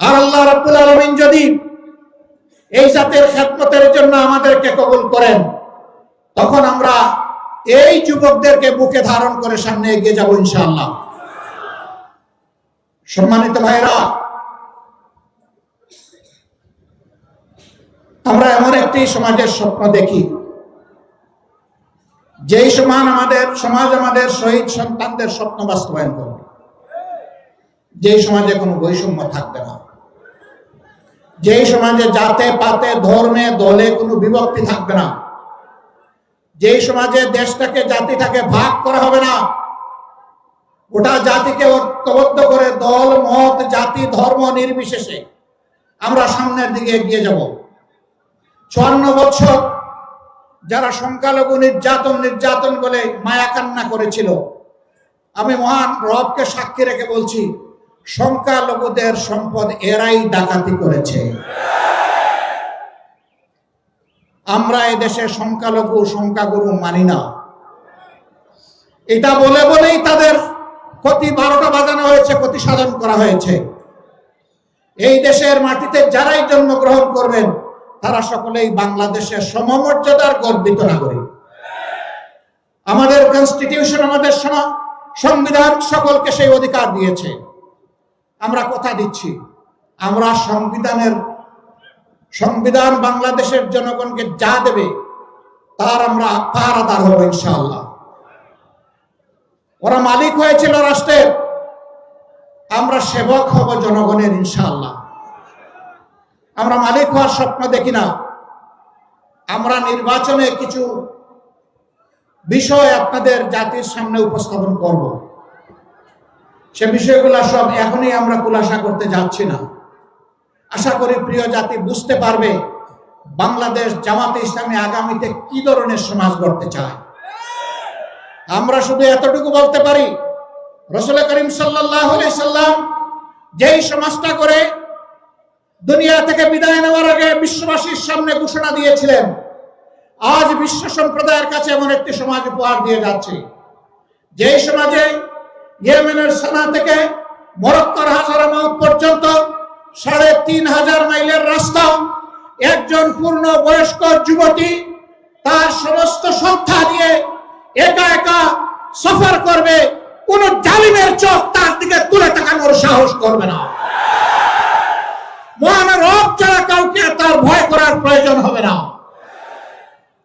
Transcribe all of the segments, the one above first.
আর আল্লাহ রাব্বুল আলামিন যদি এই জাতের খেদমতের জন্য আমাদেরকে কবুল করেন, তখন আমরা এই যুবকদেরকে বুকে ধারণ করে সামনে এগিয়ে যাব ইনশাআল্লাহ। সম্মানিত ভাইরা আমরা এমন একটি সমাজের স্বপ্ন দেখি, যেই সমান আমাদের, সমাজ আমাদের শহীদ সন্তানদের স্বপ্ন বাস্তবায়ন করবে। যেই সমাজে কোনো বৈষম্য থাকবে না। যেই সমাজে জাতে, পাতে, ধর্মে, দলে কোনো বিভক্তি থাকবে না। যেই সমাজে দেশটাকে, জাতিটাকে ভাগ করা হবে না, গোটা জাতিকে ঐক্যবদ্ধ করে দল, মত, জাতি, ধর্ম নির্বিশেষে আমরা সামনের দিকে এগিয়ে যাব। চুয়ান্ন বছর যারা সংখ্যালঘু নির্যাতন নির্যাতন বলে মায়া কান্না করেছিল, আমি মহান রবকে সাক্ষী রেখে বলছি সংখ্যালঘুদের সম্পদ এরাই ডাকাতি করেছে। আমরা এদেশে সংখ্যালঘু সংখ্যাগুরু মানি না। এটা বলে বলেই তাদের ক্ষতি বারোটা বাজানো হয়েছে, ক্ষতি সাধন করা হয়েছে। এই দেশের মাটিতে যারাই জন্মগ্রহণ করবেন, তারা সকলেই বাংলাদেশের সমমর্যাদার গর্বিত নাগরিক। আমাদের কনস্টিটিউশন আমাদের সংবিধান সকলকে সেই অধিকার দিয়েছে। আমরা কথা দিচ্ছি। আমরা সংবিধানের, সংবিধান বাংলাদেশের জনগণকে যা দেবে, তার আমরা পাহারাদার হব ইনশাআল্লাহ। ওরা মালিক হয়েছিল রাষ্ট্রের। আমরা সেবক হব জনগণের ইনশাআল্লাহ। আমরা মালিক হওয়ার স্বপ্ন দেখি না। আমরা নির্বাচনে কিছু বিষয় আপনাদের জাতির সামনে উপস্থাপন করব। সে বিষয়গুলো সব এখনই আমরা খুলাসা করতে যাচ্ছি না। আশা করি প্রিয় জাতি বুঝতে পারবে বাংলাদেশ জামাতে ইসলামী আগামীতে কি ধরনের সমাজ গড়তে চায়। আমরা শুধু এতটুকু বলতে পারি, রসুল করিম সাল্লাম যেই সমাজটা করে দুনিয়া থেকে বিদায় নেওয়ার আগে বিশ্ববাসীর সামনে ঘোষণা দিয়েছিলেন, আজ বিশ্ব সম্প্রদায়ের কাছে এমন একটি সমাজ উপহার দিয়ে যাচ্ছে। যেই সমাজে ইয়েমেনের সানা থেকে মরক্কর হাজার মাউথ পর্যন্ত সাড়ে তিন হাজার মাইলের রাস্তা, একজন পূর্ণ বয়স্ক যুবতী তার সমস্ত সংখ্যা দিয়ে একা একা সফর করবে, কোন জালিমের চোখ তার দিকে তুলে তাকানোর সাহস করবে না। মহান রব ছাড়া কাউকে তার ভয় করার প্রয়োজন হবে না।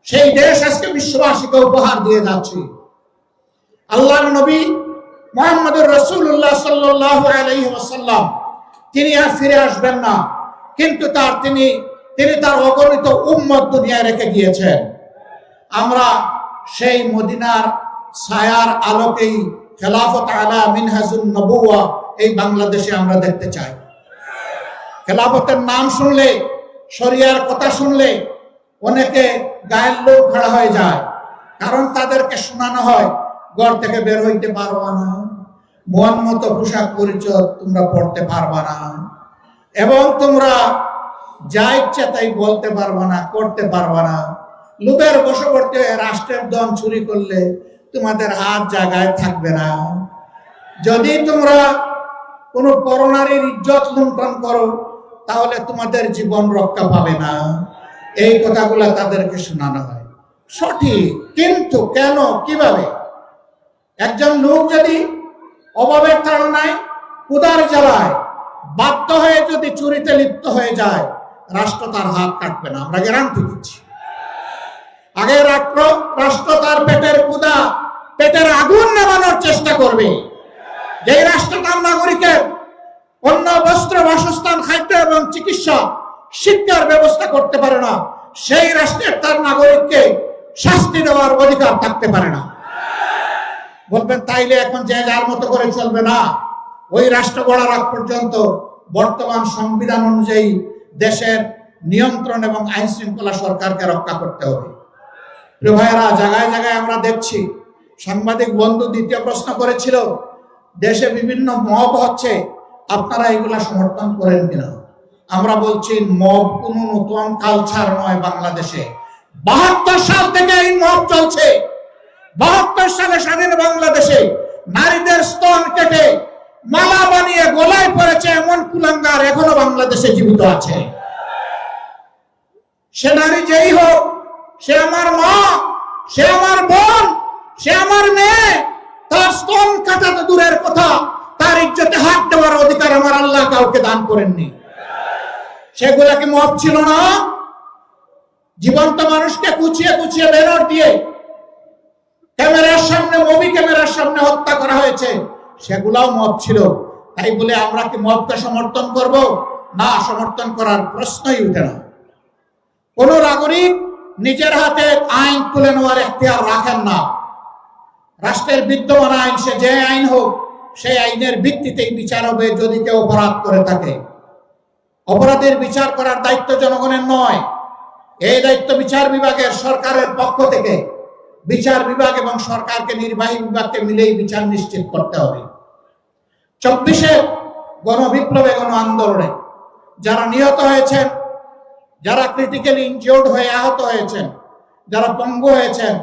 সেই দেশ আজকে বিশ্ববাসীকে উপহার দিয়ে যাচ্ছে। আল্লাহর নবী মোহাম্মদুর রসুল্লাহ সাল্লাহ আলাইহি ওয়াসাল্লাম। তিনি আর ফিরে আসবেন না। কিন্তু তার তিনি তিনি তার অগণিত উম্মত দুনিয়ায় রেখে গিয়েছেন। আমরা সেই মদিনার ছায়ার আলোকেই খেলাফত আলা মিনহাজুন নবুয়া এই বাংলাদেশে আমরা দেখতে চাই। খেলাফতের নাম শুনলে, শরিয়ার কথা শুনলে অনেকে গায়ের লোক খাড়া হয়ে যায়। কারণ তাদেরকে শোনানো হয়, ঘর থেকে বের হইতে পারবা না। মন মতো পোশাক পরিচয় তোমরা পড়তে পারবা না। এবং তোমরা যা ইচ্ছা তাই বলতে পারবা না, করতে পারবা না। লোকের বশবর্তী রাষ্ট্রের দন চুরি করলে তোমাদের হাত জায়গায় থাকবে না। যদি তোমরা কোনো পরনারীর ইজ্জত লুণ্ঠন করো, তাহলে তোমাদের জীবন রক্ষা পাবে না। এই কথাগুলা তাদেরকে শোনানো হয়। সঠিক, কিন্তু কেন, কীভাবে? একজন লোক যদি অভাবের তাড়নায় উদার জ্বালায়, বাধ্য হয়ে যদি চুরিতে লিপ্ত হয়ে যায়, রাষ্ট্র তার হাত কাটবে না। আমরা গ্যারান্টি দিচ্ছি। আগে রাষ্ট্র রাষ্ট্র তার পেটের কুদা পেটের আগুন নেবানোর চেষ্টা করবে। যেই রাষ্ট্র তার নাগরিকের অন্য বস্ত্র, বাসস্থান, খাদ্য এবং চিকিৎসা, শিক্ষার ব্যবস্থা করতে পারে না, সেই রাষ্ট্রের তার নাগরিককে শাস্তি দেওয়ার অধিকার থাকতে পারে না। বলবেন, তাইলে এখন যে যার মতো করে চলবে না। ওই রাষ্ট্র গড়ার আগ পর্যন্ত বর্তমান সংবিধান অনুযায়ী দেশের নিয়ন্ত্রণ এবং আইন শৃঙ্খলা সরকারকে রক্ষা করতে হবে। ভাইয়েরা, জায়গায় জায়গায় আমরা দেখছি, সাংবাদিক বন্ধু দ্বিতীয় প্রশ্ন করেছিল, দেশে বিভিন্ন মব হচ্ছে, আপনারা এগুলা সমর্থন করেন কিনা? আমরা বলছি, মব কোন নতুন কালচার নয় বাংলাদেশে। বাহাত্তর সাল থেকে এই মব চলছে। বাহাত্তর সালে স্বাধীন বাংলাদেশে নারীদের স্তন কেটে মালা বানিয়ে গলায় পড়েছে এমন কুলাঙ্গার এখনও বাংলাদেশে জীবিত আছে। সে নারী যেই হোক, সে আমার মা, সে আমার বোন, সে আমার মেয়ে, তার স্তন কাটা তো দূরের কথা, তার ইজ্জতে হাত দেওয়ার অধিকার আমার আল্লাহ কাউকে দান করেননি। সেগুলা কি মত ছিল না? জীবন্ত মানুষকে কুচিয়ে কুচিয়ে ব্যানর দিয়ে ক্যামেরার সামনে মুভি ক্যামেরার সামনে হত্যা করা হয়েছে। সেগুলাও মত ছিল। তাই বলে আমরা কি মতকে সমর্থন করব? না, সমর্থন করার প্রশ্নই উঠে না। কোন নাগরিক নিজের হাতে আইন তুলে নেওয়ার এখতিয়ার রাখেন না। রাষ্ট্রের বিদ্যমান আইন, সে যে আইন হোক, সেই আইনের ভিত্তিতেই বিচার হবে যদি কেউ অপরাধ করে থাকে। অপরাধের বিচার করার দায়িত্ব জনগণের নয়। এই দায়িত্ব বিচার বিভাগের সরকারের পক্ষ থেকে বিচার বিভাগ এবং সরকারকে, নির্বাহী বিভাগকে মিলেই বিচার নিশ্চিত করতে হবে। চব্বিশে গণবিপ্লবে গণ আন্দোলনে যারা নিহত হয়েছেন, যারা ক্রিটিক্যালি ইনজিওর্ড হয়ে আহত হয়েছেন, যারা পঙ্গু হয়েছেন,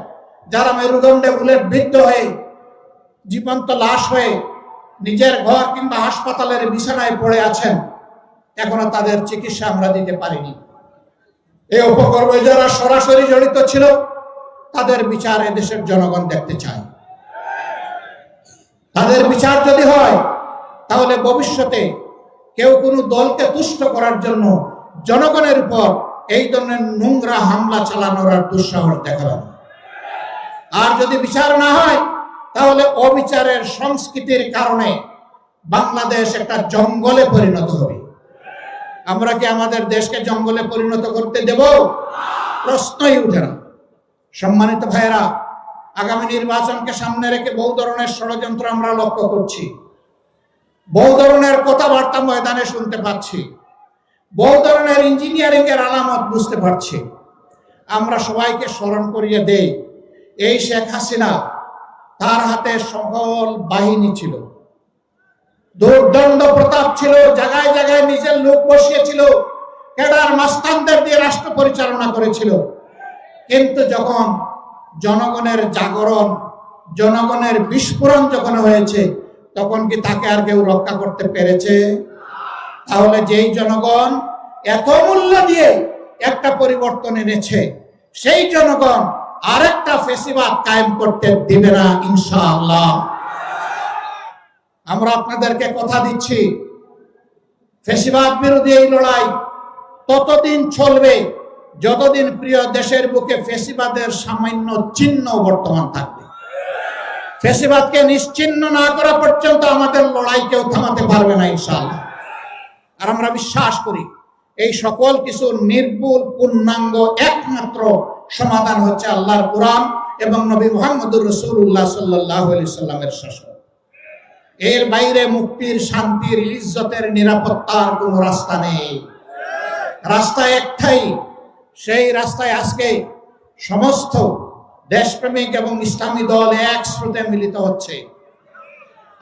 যারা মেরুদণ্ডে বুলেট বিদ্ধ হয়ে জীবন্ত লাশ হয়ে নিজের ঘর কিংবা হাসপাতালের বিছানায় পড়ে আছেন, এখনও তাদের চিকিৎসা আমরা দিতে পারিনি। এই উপকর্মে যারা সরাসরি জড়িত ছিল তাদের বিচার দেশের জনগণ দেখতে চায়। তাদের বিচার যদি হয়, তাহলে ভবিষ্যতে কেউ কোনো দলকে তুষ্ট করার জন্য জনগণের উপর এই ধরনের নোংরা হামলা চালানোর আর দুঃসাহস দেখাবে আর যদি বিচার না হয়, তাহলে অবিচারের সংস্কৃতির কারণে বাংলাদেশ একটা জঙ্গলে পরিণত হবে। আমরা কি আমাদের দেশকে জঙ্গলে পরিণত করতে দেব? প্রশ্নই উঠে না। সম্মানিত ভাইয়েরা, আগামী নির্বাচনকে সামনে রেখে বহু ধরনের ষড়যন্ত্র আমরা লক্ষ্য করছি। বহু ধরনের কথাবার্তা ময়দানে শুনতে পাচ্ছি। বহু ধরনের ইঞ্জিনিয়ারিং এর আলামত বুঝতে পারছি। আমরা সবাইকে স্মরণ করিয়ে দেই, এই শেখ হাসিনা তার হাতে সকল বাহিনী ছিল। দুর্দণ্ড প্রতাপ ছিল, জায়গায় জায়গায় নিজের লোক বসিয়েছিল, কেডার মাস্তানদের দিয়ে রাষ্ট্র পরিচালনা করেছিল। কিন্তু যখন জনগণের জাগরণ, জনগণের বিস্ফোরণ যখন হয়েছে, তখন কি তাকে আর কেউ রক্ষা করতে পেরেছে? তাহলে যেই জনগণ এত মূল্য দিয়ে একটা পরিবর্তন এনেছে, সেই জনগণ আরেকটা ফেসিবাদ কায়েম করতে দিবে না, ইনশাআল্লাহ। আমরা আপনাদেরকে কথা দিচ্ছি, ফেসিবাদ বিরোধী এই লড়াই ততদিন চলবে যতদিন প্রিয় দেশের বুকে ফেসিবাদের সামান্য চিহ্ন বর্তমান থাকবে, ফেসিবাদকে নিশ্চিহ্ন না করা পর্যন্ত আমাদের লড়াই কেউ থামাতে পারবে না ইনশাআল্লাহ। আর আমরা বিশ্বাস করি, এই সকল কিছু নির্ভুল, পূর্ণাঙ্গ, একমাত্র সমাধান হচ্ছে আল্লাহর কোরআন এবং নবী মোহাম্মদুর রসুল্লাহ সাল্লাহ সাল্লামের শাসন। এর বাইরে মুক্তির, শান্তির, ইজ্জতের, নিরাপত্তার কোনো রাস্তা নেই। রাস্তা একটাই সেই রাস্তায় আজকে সমস্ত দেশপ্রেমিক এবং ইসলামী দল এক স্রোতে মিলিত হচ্ছে।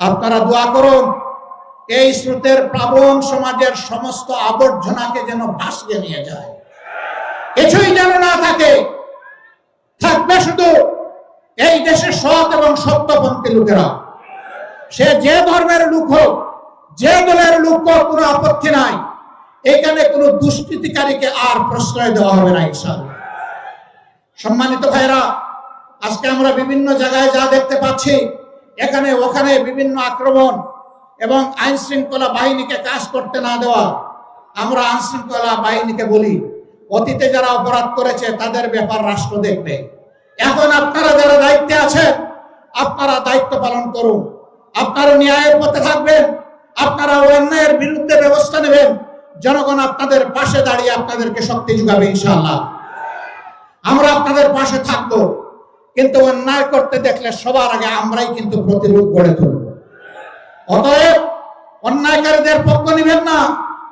আপনারা দোয়া করুন, এই স্রোতের প্লাবন সমাজের সমস্ত আবর্জনাকে যেন ভাসিয়ে নিয়ে যায়। কিছুই যেন না থাকে, থাকবে শুধু এই দেশের সৎ এবং সত্যপন্থী লোকেরা। সে যে ধর্মের লোক হোক, যে দলের লোক কোনো আপত্তি নাই। এখানে কোনো দুষ্কৃতিকারীকে আর প্রশ্রয় দেওয়া হবে না, ইনশাআল্লাহ। সম্মানিত ভাইরা আজকে আমরা বিভিন্ন জায়গায় যা দেখতে পাচ্ছি, এখানে ওখানে বিভিন্ন আক্রমণ এবং আইন শৃঙ্খলা বাহিনীকে কাজ করতে না দেওয়া, আমরা আইন শৃঙ্খলা বাহিনীকে বলি, অতীতে যারা অপরাধ করেছে, তাদের ব্যাপার রাষ্ট্র দেখবে। এখন আপনারা যারা দায়িত্বে আছেন, আপনারা দায়িত্ব পালন করুন। আপনারা ন্যায়ের পথে থাকবেন, আপনারা অন্যায়ের বিরুদ্ধে ব্যবস্থা নেবেন। জনগণ আপনাদের পাশে দাঁড়িয়ে আপনাদেরকে শক্তি যোগাবে, ইনশাআল্লাহ। আমরা আপনাদের পাশে থাকব, কিন্তু অন্যায় করতে দেখলে সবার আগে আমরাই কিন্তু প্রতিরোধ গড়ে তুলব। অতএব অন্যায়কারীদের পক্ষ নেবেন না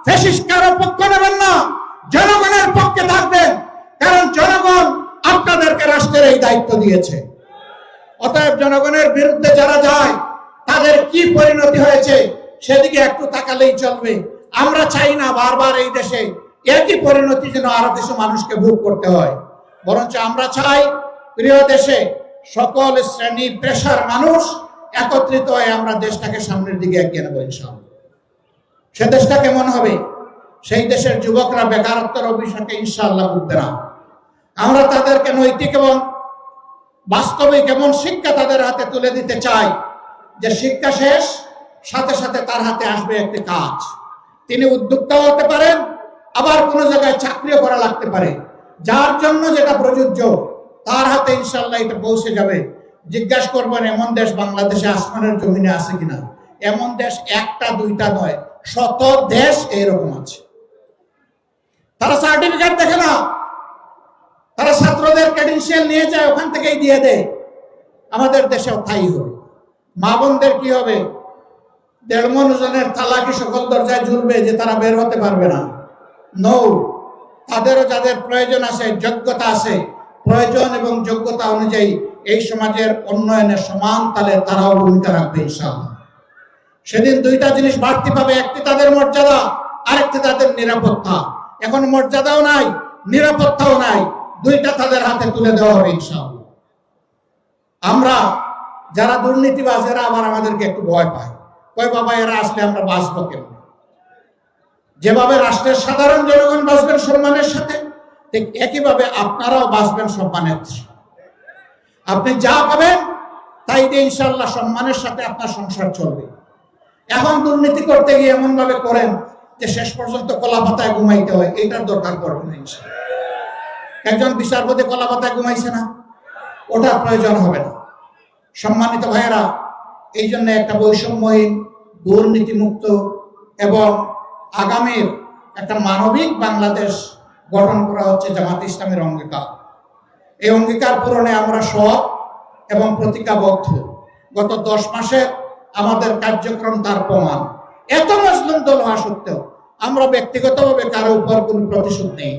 ফেসিস্কারের পক্ষ নেবেন না, জনগণের পক্ষে থাকবেন, কারণ জনগণ আপনাদেরকে রাষ্ট্রের এই দায়িত্ব দিয়েছে। অতএব জনগণের বিরুদ্ধে যারা যায়, তাদের কি পরিণতি হয়েছে, সেদিকে একটু তাকালেই চলবে। আমরা চাই না বারবার এই দেশে একই পরিণতি যেন আরও কিছু মানুষকে ভোগ করতে হয়। বরঞ্চ আমরা চাই প্রিয় দেশে সকল শ্রেণি পেশার মানুষ একত্রিত হয়ে আমরা দেশটাকে সামনের দিকে এগিয়ে নেব ইনশাআল্লাহ। সে দেশটা কেমন হবে? সেই দেশের যুবকরা বেকারত্বের অভিশাপে ইনশাল্লাহ ভুগবে না। আমরা তাদেরকে নৈতিক এবং বাস্তবিক এমন শিক্ষা তাদের হাতে তুলে দিতে চাই যে শিক্ষা শেষ, সাথে সাথে তার হাতে আসবে একটি কাজ। তিনি উদ্যোক্তাও হতে পারেন, আবার কোনো জায়গায় চাকরিও করা লাগতে পারে। যার জন্য যেটা প্রযোজ্য, তার হাতে ইনশাল্লাহ এটা পৌঁছে যাবে। জিজ্ঞাসা করবেন, এমন দেশ বাংলাদেশে আসমানের জমিনে আছে কিনা? এমন দেশ একটা, দুইটা নয়, শত দেশ এইরকম আছে। তারা সার্টিফিকেট দেখে না। তারা ছাত্রদের ক্রেডেন্সিয়াল নিয়ে যায়, ওখান থেকেই দিয়ে দেয়। আমাদের দেশেও তাই হবে। মা বোনদের কি হবে? দেড় মন ওজনের তালাকি সকল দরজায় ঝুলবে যে তারা বের হতে পারবে না। নৌ, তাদেরও যাদের প্রয়োজন আছে, যোগ্যতা আছে, প্রয়োজন এবং যোগ্যতা অনুযায়ী এই সমাজের উন্নয়নের সমান তালে তারাও ভূমিকা রাখবে ইনশাআল্লাহ। সেদিন দুইটা জিনিস বাড়তি পাবে, একটি তাদের মর্যাদা, আরেকটি তাদের নিরাপত্তা। এখন মর্যাদাও নাই, নিরাপত্তাও নাই, দুইটা তাদের হাতে তুলে দেওয়া হবে ইনশাআল্লাহ। আমরা যারা দুর্নীতিবাজ, এরা আবার আমাদেরকে একটু ভয় পায়। কয়, বাবা, এরা আসলে আমরা বাঁচবো কেমন? যেভাবে রাষ্ট্রের সাধারণ জনগণ বাঁচবেন সম্মানের সাথে, ঠিক একইভাবে আপনারাও বাঁচবেন সম্মানের আপনি যা পাবেন, তাই দিয়ে ইনশাল্লাহ সম্মানের সাথে আপনার সংসার চলবে। এখন দুর্নীতি করতে গিয়ে এমন ভাবে করেন যে শেষ পর্যন্ত কলা পাতায় ঘুমাইতে হয়, এইটার দরকার পড়বে না একজন বিচারপতি কলা পাতায় ঘুমাইছে না ওটার প্রয়োজন হবে না। সম্মানিত ভাইয়েরা এই জন্য একটা বৈষম্যহীন, দুর্নীতিমুক্ত এবং আগামীর একটা মানবিক বাংলাদেশ গঠন করা হচ্ছে জামাত ইসলামের অঙ্গীকার। এই অঙ্গীকার পূরণে আমরা সৎ এবং প্রতিজ্ঞাবদ্ধ। গত দশ মাসে আমাদের কার্যক্রম তার প্রমাণ। এত মজলুম দল হওয়া সত্ত্বেও আমরা ব্যক্তিগতভাবে কারও উপর কোনো প্রতিশোধ নেই।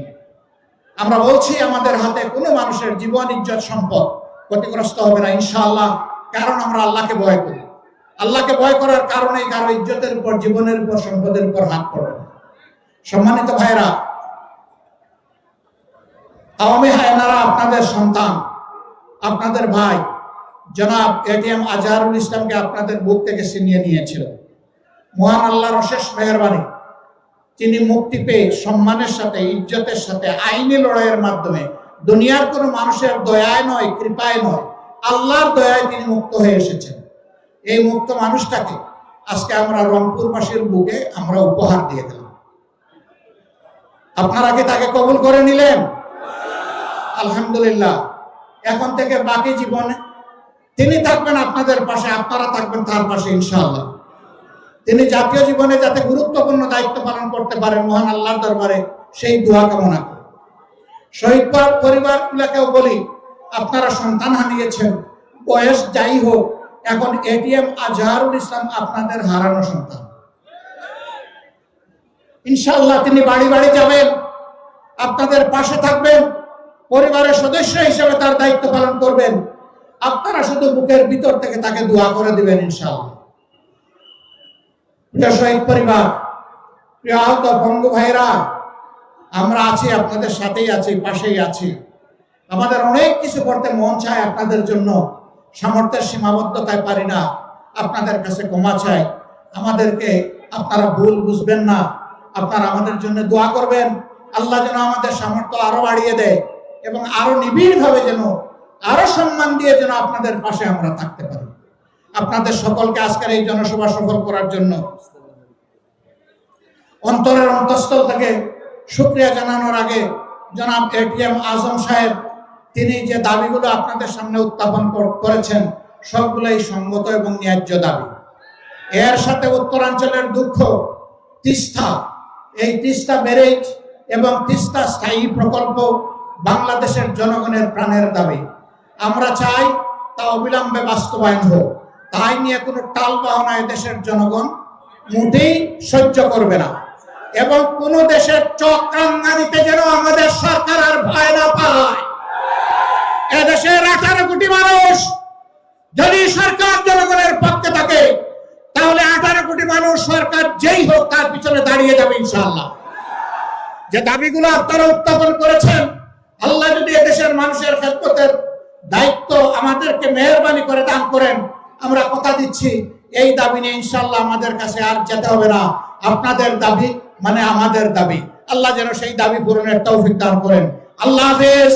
আমরা বলছি, আমাদের হাতে কোনো মানুষের জীবন, ইজ্জত, সম্পদ ক্ষতিগ্রস্ত হবে না, ইনশাআল্লাহ, কারণ আমরা আল্লাহকে ভয় করি। আল্লাহকে ভয় করার কারণে কারও ইজ্জতের উপর, জীবনের উপর, সম্পদের উপর হাত পড়ে সম্মানিত ভাইরা আওয়ামী হায়নারা আপনাদের সন্তান, আপনাদের ভাই, জনাব এটিএম আজহারুল ইসলামকে আপনাদের বুক থেকে ছিনিয়ে নিয়েছিল। মহান আল্লাহর অশেষ মেহরবানি। তিনি মুক্তি পেয়ে সম্মানের সাথে, ইজ্জতের সাথে, আইনি লড়াইয়ের মাধ্যমে দুনিয়ার কোনো মানুষের দয়ায় নয়, কৃপায় নয়, আল্লাহর দয়ায় তিনি মুক্ত হয়ে এসেছেন। এই মুক্ত মানুষটাকে আজকে আমরা রংপুরবাসীর বুকে আমরা উপহার দিয়ে দিলাম। আপনারা কি তাকে কবুল করে নিলেন? আলহামদুলিল্লাহ। এখন থেকে বাকি জীবনে তিনি থাকবেন আপনাদের পাশে, আপনারা থাকবেন তার পাশে, ইনশাআল্লাহ। তিনি জাতীয় জীবনে যাতে গুরুত্বপূর্ণ দায়িত্ব পালন করতে পারেন মহান আল্লাহর দরবারে, সেই দোয়া কামনা করি। শহীদ পরিবারগুলোকেও বলি, আপনারা সন্তান হারিয়েছেন, বয়স যাই হোক এখন এটিএম আজহারুল ইসলাম আপনাদের হারানো সন্তান। ইনশাল্লাহ তিনি বাড়ি বাড়ি যাবেন, আপনাদের পাশে থাকবেন, পরিবারের সদস্য হিসেবে তার দায়িত্ব পালন করবেন। আপনারা শুধু বুকের ভিতর থেকে তাকে দোয়া করে দিবেন ইনশাআল্লাহ। প্রিয় পরিবার ভাইরা আমরা আছি, আপনাদের সাথেই আছি, পাশেই আছি। আমাদের অনেক কিছু করতে মন চায় আপনাদের জন্য। সামর্থ্যের সীমাবদ্ধতায় পারি না। আপনাদের কাছে ক্ষমা চাই। আমাদেরকে আপনারা ভুল বুঝবেন না। আপনারা আমাদের জন্য দোয়া করবেন। আল্লাহ যেন আমাদের সামর্থ্য আরও বাড়িয়ে দেয় এবং আরও নিবিড় ভাবে যেন আরও সম্মান দিয়ে যেন আপনাদের পাশে আমরা থাকতে পারি। আপনাদের সকলকে আজকের এই জনসভা সফল করার জন্য অন্তরের অন্তঃস্থল থেকে শুক্রিয়া জানানোর আগে জনাব এটিএম আজম সাহেব তিনি যে দাবিগুলো আপনাদের সামনে উত্থাপন করেছেন, সবগুলোই সঙ্গত এবং ন্যায্য দাবি। এর সাথে উত্তরাঞ্চলের দুঃখ তিস্তা এই তিস্তা ব্যারেজ এবং তিস্তা স্থায়ী প্রকল্প বাংলাদেশের জনগণের প্রাণের দাবি। আমরা চাই তা অবিলম্বে বাস্তবায়ন হোক। তাই নিয়ে কোনো টাল বাহনা দেশের জনগণ মোটেই সহ্য করবে না। এবং কোন দেশের চক্রাঙ্গানিতে যেন আমাদের সরকার আর ভয় না পায়। এদেশের আঠারো কোটি মানুষ। যদি সরকার জনগণের পক্ষে থাকে, তাহলে আঠারো কোটি মানুষ সরকার যেই হোক, তার পিছনে দাঁড়িয়ে যাবে ইনশাল্লাহ যে দাবিগুলো আপনারা উত্থাপন করেছেন, আল্লাহ যদি এদেশের মানুষের খেদমতের দায়িত্ব আমাদেরকে মেহরবানি করে দান করেন, আমরা কথা দিচ্ছি, এই দাবি নিয়ে ইনশাল্লাহ আমাদের কাছে আর যেতে হবে না। আপনাদের দাবি মানে আমাদের দাবি। আল্লাহ যেন সেই দাবি পূরণের তৌফিক দান করেন। আল্লাহ হাফেজ।